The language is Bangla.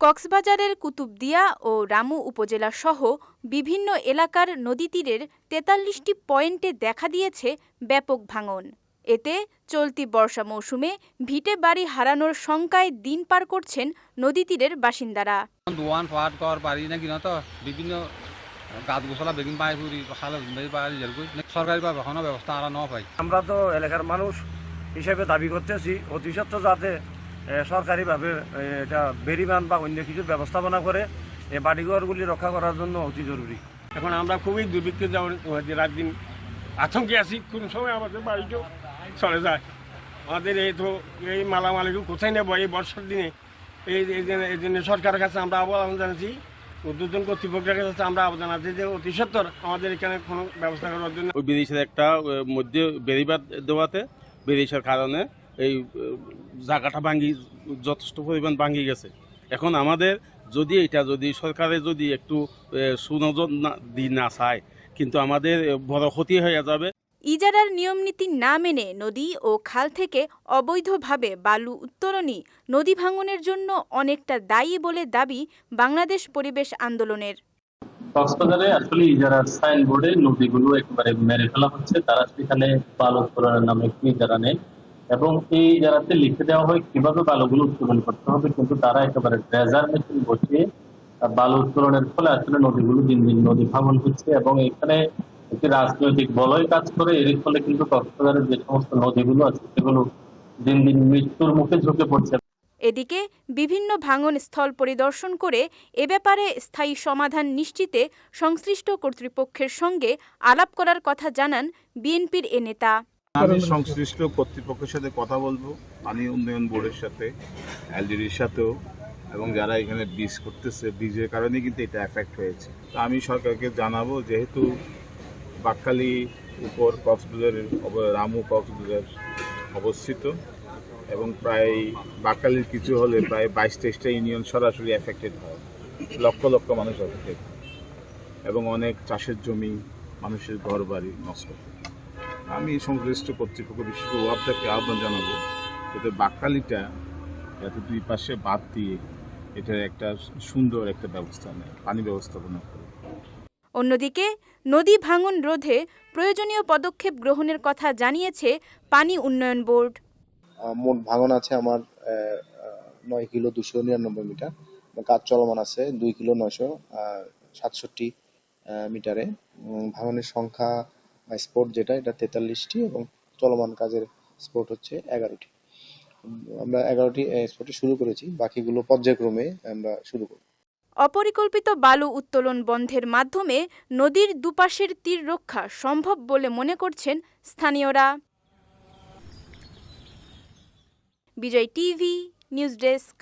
কক্সবাজারের কুতুবদিয়া ও রামু উপজেলা সহ বিভিন্ন এলাকার নদীতীরের তেতাল্লিশটি পয়েন্টে দেখা দিয়েছে ব্যাপক ভাঙন। এতে চলতি বর্ষা মৌসুমে ভিটে বাড়ি হারানোর শঙ্কায় দিন পার করছেন নদীতীরের বাসিন্দারা। দোয়ান পারি না কিনা তো? বিভিন্ন গাছ গোছলা বেগিন পাই খালে যেরকম সরকারিভাবে ব্যবস্থা আরা ন পাই আমরা তো এলাকার মানুষ হিসেবে দাবি করতেছি অতি সত্ত্বর যাতে সরকারিভাবে এটা বেরিবান বা অন্য কিছু ব্যবস্থাপনা করে এই বাড়িঘরগুলি রক্ষা করার জন্য অতি জরুরি এখন আমরা খুবই দুর্ভিক্ষে হয়েছে রাত দিন আতঙ্কে আছি কোন সময় আমাদের বাড়িটাও চলে যায়। আমাদের এই তো এই মালামালিগুলো কোথায় নেব? এই বর্ষার দিনে এই এই জন্য সরকারের কাছে আমরা আবেদন জানাচ্ছি উদ্বোধন কর্তৃপক্ষের কাছে আমরা আবেদন আছি যে অতি সত্তর আমাদের এখানে কোনো ব্যবস্থা করার জন্য ওই বিদেশের একটা মধ্যে বেরিবাদ দেওয়াতে বিদেশের কারণে এই জায়গাটা ভাঙ্গি যথেষ্ট পরিমাণ ভাঙ্গি গেছে। এখন আমাদের যদি এটা যদি সরকারে যদি একটু সুনজর না দিই না চায় কিন্তু আমাদের বড় ক্ষতি হয়ে যাবে। ইজারার নিয়মনীতি না মেনে নদী ও খাল থেকে অবৈধভাবে বালু উত্তোলনই নদী ভাঙনের জন্য অনেকটা দায়ী বলে দাবি বাংলাদেশ পরিবেশ আন্দোলনের। কক্সবাজারে আসলে ইজারার সাইনবোর্ডে নদীগুলো একেবারে মেরে ফেলা হচ্ছে। তারা সেখানে বালু উত্তোলনের নামে একটি ইজারা নেই। এবং এই ইজারাতে লিখে দেওয়া হয় কীভাবে বালুগুলো উত্তোলন করতে হবে, কিন্তু তারা একেবারে ড্রেজার মেশিন বসিয়ে বালু উত্তোলনের ফলে আসলে নদীগুলো দিন দিন নদী ভাঙন হচ্ছে এবং এখানে একটি রাজনৈতিক বলয় কাজ করে, এর ফলে কিন্তু কক্সবাজারের যে সমস্ত নদীগুলো আছে সেগুলো দিন দিন মৃত্যুর মুখে ঝুঁকে পড়ছে। এদিকে বিভিন্ন ভাঙন স্থল পরিদর্শন করে এ ব্যাপারে স্থায়ী সমাধান নিশ্চিতে সংশ্লিষ্ট কর্তৃপক্ষের সঙ্গে আলাপ করার কথা জানান বিএনপির এ নেতা। আমি সংশ্লিষ্ট কর্তৃপক্ষের সাথে কথা বলব পানি উন্নয়ন বোর্ডের সাথে এলডিডির সাথেও এবং যারা এখানে বীজ করতেছে বীজের কারণে কিন্তু এটা এফেক্ট হয়েছে। তো আমি সরকারকে জানাব যেহেতু বাক্কালি উপর কক্সবাজারের রামু কক্সবাজার অবস্থিত এবং প্রায় বাক্কালির কিছু হলে প্রায় বাইশ তেইশটা ইউনিয়ন সরাসরি এফেক্টেড হয়। লক্ষ লক্ষ মানুষ এফেক্টেড এবং অনেক চাষের জমি মানুষের ঘর বাড়ি নষ্ট হয়। আমি সংশ্লিষ্ট কর্তৃপক্ষ বিশেষ করে ওয়াবদাকে আহ্বান জানাব যাতে বাক্কালিটা যাতে দুই পাশে বাদ দিয়ে এটার একটা সুন্দর একটা ব্যবস্থা নেয় পানি ব্যবস্থাপনা করে। অন্যদিকে নদী ভাঙন রোধে প্রয়োজনীয় পদক্ষেপ গ্রহণের কথা জানিয়েছে পানি উন্নয়ন বোর্ড। মোট ভাঙন আছে আমার নয় কিলো দুশো নিরানব্বই মিটার। কাজ চলমান আছে দুই কিলো নয়শো সাতষট্টি মিটারে। ভাঙনের সংখ্যা বা স্পট যেটা, এটা তেতাল্লিশটি এবং চলমান কাজের স্পোর্ট হচ্ছে এগারোটি। আমরা এগারোটি স্পটে শুরু করেছি, বাকিগুলো পর্যায়ক্রমে আমরা শুরু করব। অপরিকল্পিত বালু উত্তোলন বন্ধের মাধ্যমে নদীর দুপাশের তীর রক্ষা সম্ভব বলে মনে করছেন স্থানীয়রা। Bijoy TV, news desk.